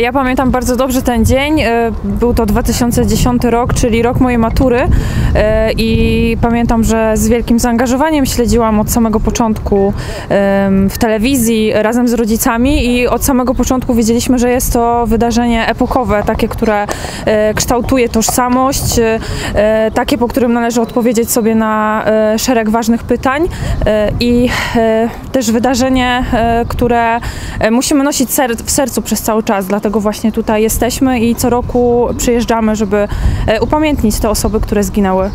Ja pamiętam bardzo dobrze ten dzień. E, Był to 2010 rok, czyli rok mojej matury E, i pamiętam, że z wielkim zaangażowaniem śledziłam od samego początku w telewizji razem z rodzicami i od samego początku wiedzieliśmy, że jest to wydarzenie epokowe, takie, które e, kształtuje tożsamość, takie, po którym należy odpowiedzieć sobie na szereg ważnych pytań i też wydarzenie, które musimy nosić w sercu przez cały czas, dlatego właśnie tutaj jesteśmy i co roku przyjeżdżamy, żeby e, upamiętnić te osoby, które zginęły.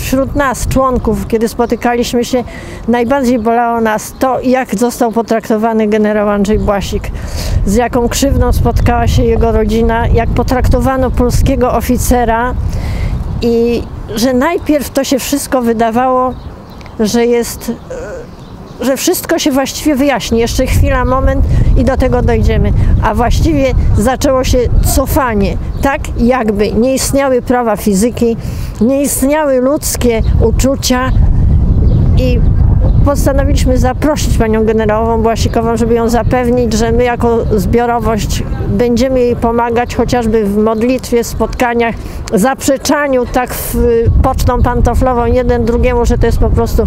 wśród nas, członków, kiedy spotykaliśmy się, najbardziej bolało nas to, jak został potraktowany generał Andrzej Błasik. Z jaką krzywdą spotkała się jego rodzina, jak potraktowano polskiego oficera i że najpierw to się wszystko wydawało, że jest, e, że wszystko się właściwie wyjaśni. Jeszcze chwila, moment i do tego dojdziemy. A właściwie zaczęło się cofanie. Tak jakby nie istniały prawa fizyki, nie istniały ludzkie uczucia i postanowiliśmy zaprosić panią generałową Błasikową, żeby ją zapewnić, że my jako zbiorowość będziemy jej pomagać chociażby w modlitwie, spotkaniach, zaprzeczaniu tak w pocztą pantoflową jeden drugiemu, że to jest po prostu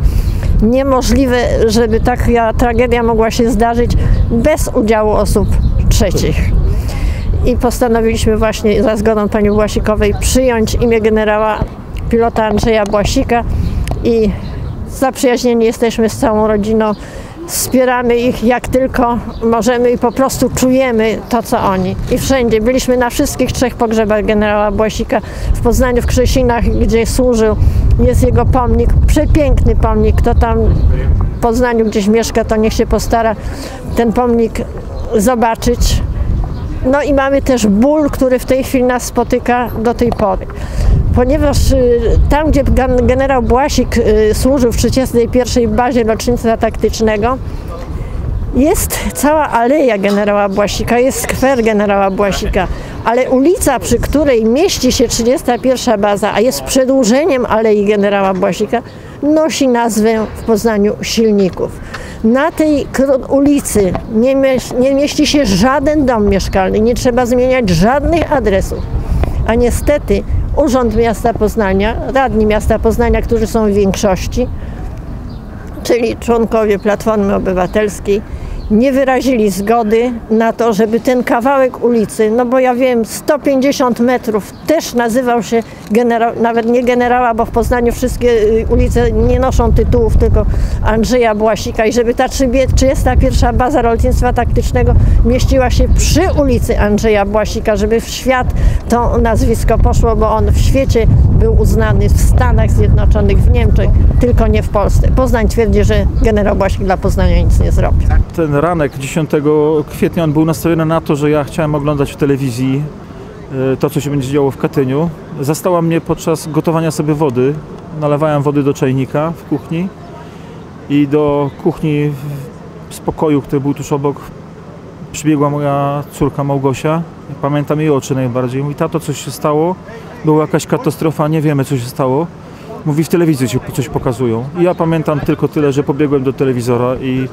niemożliwe, żeby taka tragedia mogła się zdarzyć bez udziału osób trzecich. I postanowiliśmy właśnie za zgodą pani Błasikowej przyjąć imię generała pilota Andrzeja Błasika i zaprzyjaźnieni jesteśmy z całą rodziną. Wspieramy ich jak tylko możemy i po prostu czujemy to, co oni. I wszędzie. Byliśmy na wszystkich trzech pogrzebach generała Błasika. W Poznaniu, w Krzesinach, gdzie służył. Jest jego pomnik, przepiękny pomnik. Kto tam w Poznaniu gdzieś mieszka, to niech się postara ten pomnik zobaczyć. No i mamy też ból, który w tej chwili nas spotyka do tej pory. Ponieważ y, tam, gdzie generał Błasik y, służył w 31. bazie lotnictwa taktycznego, jest cała aleja generała Błasika, jest skwer generała Błasika, ale ulica, przy której mieści się 31. baza, a jest przedłużeniem alei generała Błasika, nosi nazwę w Poznaniu Silników. Na tej ulicy nie, nie mieści się żaden dom mieszkalny, nie trzeba zmieniać żadnych adresów. A niestety Urząd Miasta Poznania, radni Miasta Poznania, którzy są w większości, czyli członkowie Platformy Obywatelskiej, nie wyrazili zgody na to, żeby ten kawałek ulicy, no bo ja wiem, 150 metrów też nazywał się generał, nawet nie generała, bo w Poznaniu wszystkie y, ulice nie noszą tytułów, tylko Andrzeja Błasika i żeby ta 31. baza lotnictwa taktycznego mieściła się przy ulicy Andrzeja Błasika, żeby w świat to nazwisko poszło, bo on w świecie był uznany w Stanach Zjednoczonych, w Niemczech, tylko nie w Polsce. Poznań twierdzi, że generał Błasik dla Poznania nic nie zrobił. Ten ranek 10 kwietnia on był nastawiony na to, że ja chciałem oglądać w telewizji e, to, co się będzie działo w Katyniu. Zastała mnie podczas gotowania sobie wody. Nalewałem wody do czajnika w kuchni i do kuchni w- z pokoju, który był tuż obok, przybiegła moja córka Małgosia. Pamiętam jej oczy najbardziej. Mówi, tato, coś się stało? Była jakaś katastrofa, nie wiemy, co się stało. Mówi, w telewizji ci coś pokazują. I ja pamiętam tylko tyle, że pobiegłem do telewizora i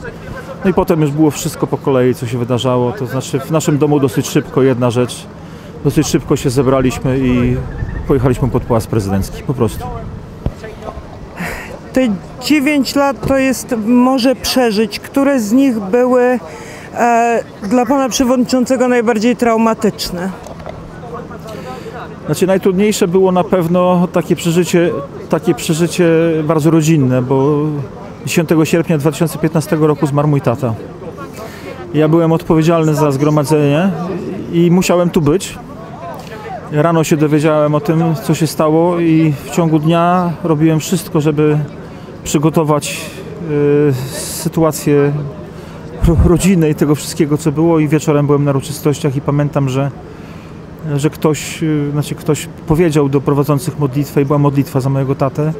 no i potem już było wszystko po kolei, co się wydarzało. To znaczy w naszym domu dosyć szybko jedna rzecz. Dosyć szybko się zebraliśmy i pojechaliśmy pod Pałac Prezydencki. Po prostu. Te 9 lat to jest może przeżyć. Które z nich były dla pana przewodniczącego najbardziej traumatyczne? Znaczy najtrudniejsze było na pewno takie przeżycie, takie przeżycie bardzo rodzinne, bo 10 sierpnia 2015 roku zmarł mój tata. Ja byłem odpowiedzialny za zgromadzenie i musiałem tu być. Rano się dowiedziałem o tym, co się stało i w ciągu dnia robiłem wszystko, żeby przygotować y, sytuację rodziny i tego wszystkiego, co było i wieczorem byłem na uroczystościach i pamiętam, że że ktoś, y, znaczy ktoś powiedział do prowadzących modlitwę i była modlitwa za mojego tatę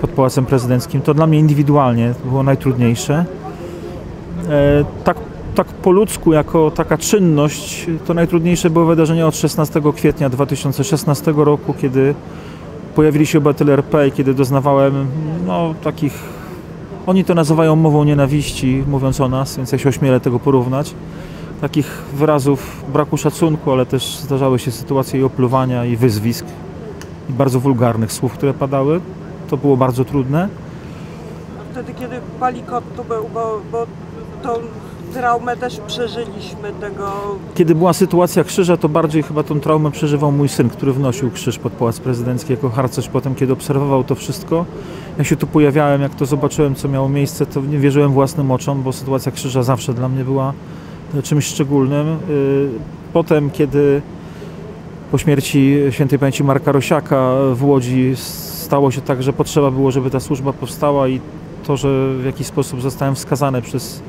pod Pałacem Prezydenckim. To dla mnie indywidualnie było najtrudniejsze. E, tak, tak po ludzku, jako taka czynność, to najtrudniejsze było wydarzenie od 16 kwietnia 2016 roku, kiedy pojawili się obywatele RP i kiedy doznawałem no, takich, oni to nazywają mową nienawiści, mówiąc o nas, więc ja się ośmielę tego porównać takich wyrazów braku szacunku, ale też zdarzały się sytuacje i opluwania, i wyzwisk, i bardzo wulgarnych słów, które padały. To było bardzo trudne. Wtedy, kiedy Palikot tu był, bo, bo tą traumę też przeżyliśmy tego. Kiedy była sytuacja krzyża, to bardziej chyba tą traumę przeżywał mój syn, który wnosił krzyż pod Pałac Prezydencki jako harcerz. Potem, kiedy obserwował to wszystko, ja się tu pojawiałem, jak to zobaczyłem, co miało miejsce, to nie wierzyłem własnym oczom, bo sytuacja krzyża zawsze dla mnie była e, czymś szczególnym. Y, Potem, kiedy po śmierci świętej pamięci Marka Rosiaka w Łodzi stało się tak, że potrzeba było, żeby ta służba powstała i to, że w jakiś sposób zostałem wskazany przez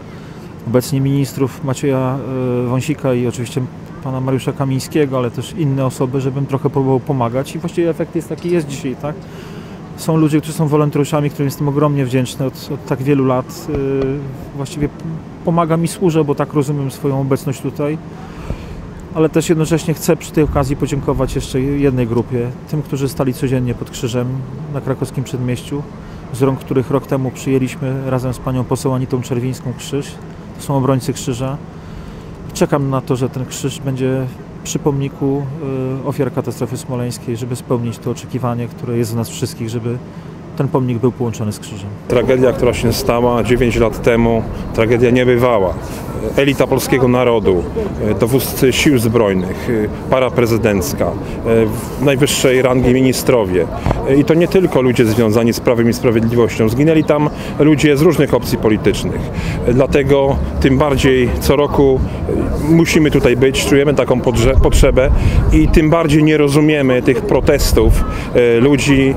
obecnie ministrów Macieja e, Wąsika i oczywiście pana Mariusza Kamińskiego, ale też inne osoby, żebym trochę próbował pomagać i właściwie efekt jest taki jest dzisiaj, tak? Są ludzie, którzy są wolontariuszami, którym jestem ogromnie wdzięczny od, od tak wielu lat. Yy, Właściwie p- pomagam i służę, bo tak rozumiem swoją obecność tutaj. Ale też jednocześnie chcę przy tej okazji podziękować jeszcze jednej grupie, tym, którzy stali codziennie pod krzyżem na krakowskim przedmieściu, z rąk których rok temu przyjęliśmy razem z panią poseł Anitą Czerwińską krzyż. Są obrońcy krzyża. Czekam na to, że ten krzyż będzie przy pomniku y, ofiar katastrofy smoleńskiej, żeby spełnić to oczekiwanie, które jest w nas wszystkich, żeby ten pomnik był połączony z krzyżem. Tragedia, która się stała 9 lat temu, tragedia niebywała. Elita polskiego narodu, e, dowódcy sił zbrojnych, e, para prezydencka, e, najwyższej rangi ministrowie. I to nie tylko ludzie związani z prawem i sprawiedliwością. Zginęli tam ludzie z różnych opcji politycznych. Dlatego tym bardziej co roku musimy tutaj być, czujemy taką potrzebę i tym bardziej nie rozumiemy tych protestów ludzi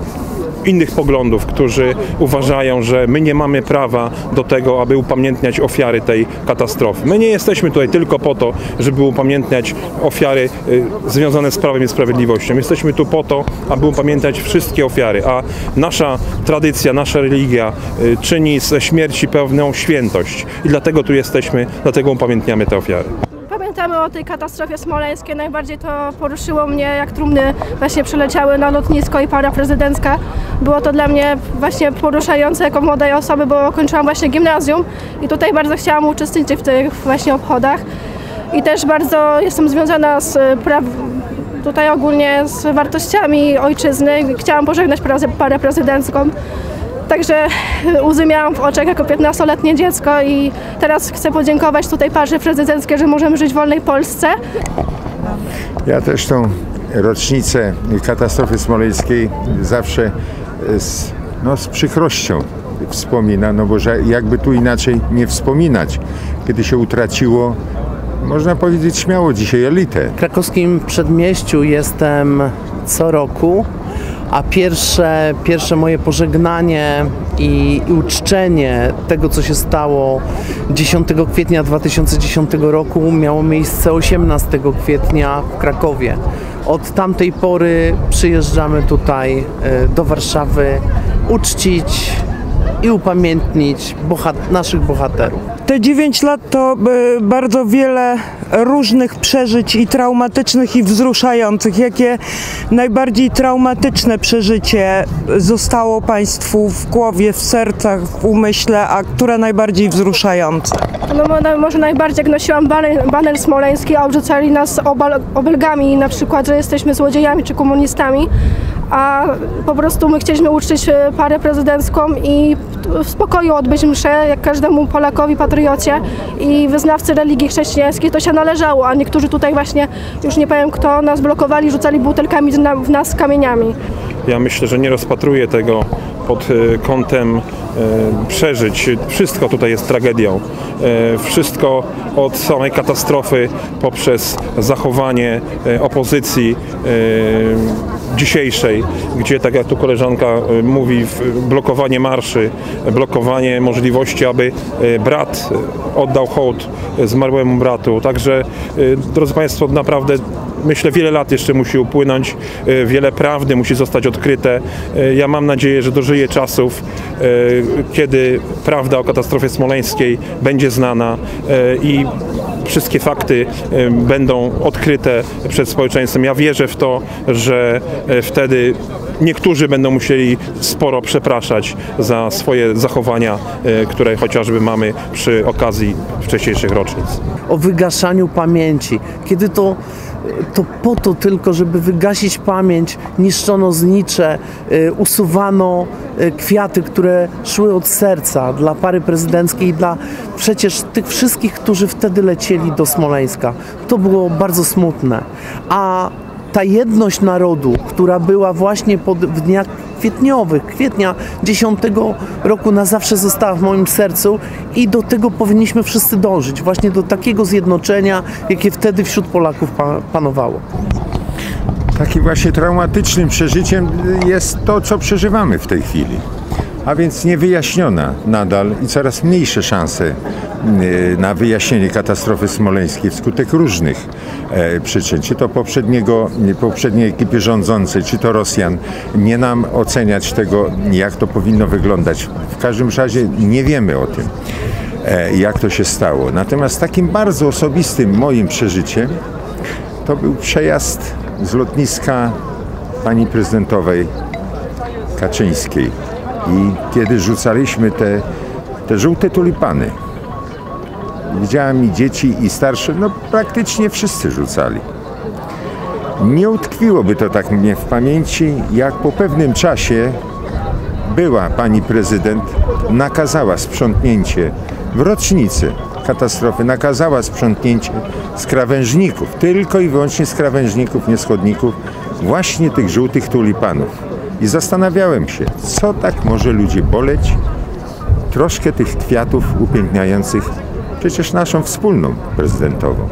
innych poglądów, którzy uważają, że my nie mamy prawa do tego, aby upamiętniać ofiary tej katastrofy. My nie jesteśmy tutaj tylko po to, żeby upamiętniać ofiary y, związane z prawem i sprawiedliwością. Jesteśmy tu po to, aby upamiętniać wszystkie ofiary, a nasza tradycja, nasza religia y, czyni ze śmierci pewną świętość i dlatego tu jesteśmy, dlatego upamiętniamy te ofiary. Pamiętamy o tej katastrofie smoleńskiej. Najbardziej to poruszyło mnie, jak trumny właśnie przyleciały na lotnisko i para prezydencka. Było to dla mnie właśnie poruszające jako młodej osoby, bo kończyłam właśnie gimnazjum i tutaj bardzo chciałam uczestniczyć w tych właśnie obchodach. I też bardzo jestem związana z praw tutaj ogólnie z wartościami ojczyzny. Chciałam pożegnać parę prezydencką. Także łzy miałam w oczach jako 15-letnie dziecko i teraz chcę podziękować tutaj parze prezydenckiej, że możemy żyć w wolnej Polsce. Ja też tą rocznicę katastrofy smoleńskiej zawsze z, no, z przykrością wspominam, no bo że jakby tu inaczej nie wspominać, kiedy się utraciło, można powiedzieć śmiało dzisiaj elitę. W krakowskim przedmieściu jestem co roku, a pierwsze, pierwsze moje pożegnanie i, i uczczenie tego, co się stało 10 kwietnia 2010 roku miało miejsce 18 kwietnia w Krakowie. Od tamtej pory przyjeżdżamy tutaj e, do Warszawy uczcić i upamiętnić bohat- naszych bohaterów. Te 9 lat to y, bardzo wiele różnych przeżyć i traumatycznych i wzruszających. Jakie najbardziej traumatyczne przeżycie zostało Państwu w głowie, w sercach, w umyśle, a które najbardziej wzruszające? No mo- może najbardziej jak nosiłam baner, smoleński, a obrzucali nas obelgami, na przykład, że jesteśmy złodziejami czy komunistami, a po prostu my chcieliśmy uczcić e, parę prezydencką i w spokoju odbyć mszę, jak każdemu Polakowi, patriocie i wyznawcy religii chrześcijańskiej to się należało, a niektórzy tutaj właśnie, już nie powiem kto, nas blokowali, rzucali butelkami w na- w nas kamieniami. Ja myślę, że nie rozpatruję tego pod e, kątem e, przeżyć. Wszystko tutaj jest tragedią. Wszystko od samej katastrofy poprzez zachowanie opozycji dzisiejszej, gdzie tak jak tu koleżanka e, mówi, blokowanie marszy, blokowanie możliwości, aby e, brat e, oddał hołd zmarłemu bratu. Także, drodzy Państwo, naprawdę myślę, wiele lat jeszcze musi upłynąć, e, wiele prawdy musi zostać odkryte. E, Ja mam nadzieję, że dożyje czasów, e, kiedy prawda o katastrofie smoleńskiej będzie znana i wszystkie fakty będą odkryte przed społeczeństwem. Ja wierzę w to, że wtedy niektórzy będą musieli sporo przepraszać za swoje zachowania, które chociażby mamy przy okazji wcześniejszych rocznic. o wygaszaniu pamięci. Kiedy to, to po to tylko, żeby wygasić pamięć, niszczono znicze, y, usuwano y, kwiaty, które szły od serca dla pary prezydenckiej i dla przecież tych wszystkich, którzy wtedy lecieli do Smoleńska. To było bardzo smutne. A ta jedność narodu, która była właśnie pod, w dniach kwietniowych, kwietnia 10 roku na zawsze została w moim sercu i do tego powinniśmy wszyscy dążyć, właśnie do takiego zjednoczenia, jakie wtedy wśród Polaków pa, panowało. Takim właśnie traumatycznym przeżyciem jest to, co przeżywamy w tej chwili. A więc niewyjaśniona nadal i coraz mniejsze szanse y, na wyjaśnienie katastrofy smoleńskiej wskutek różnych e, przyczyn, czy to poprzedniego, poprzedniej ekipy rządzącej, czy to Rosjan. Nie nam oceniać tego, jak to powinno wyglądać. W każdym razie nie wiemy o tym, e, jak to się stało. Natomiast takim bardzo osobistym moim przeżyciem to był przejazd z lotniska pani prezydentowej Kaczyńskiej. I kiedy rzucaliśmy te, te żółte tulipany, widziałem i dzieci, i starsze, no praktycznie wszyscy rzucali. Nie utkwiłoby to tak mnie w pamięci, jak po pewnym czasie była pani prezydent, nakazała sprzątnięcie w rocznicy katastrofy, nakazała sprzątnięcie z krawężników, tylko i wyłącznie z krawężników, nie schodników, właśnie tych żółtych tulipanów. I zastanawiałem się, co tak może ludzi boleć, troszkę tych kwiatów upiękniających przecież naszą wspólną prezydentową.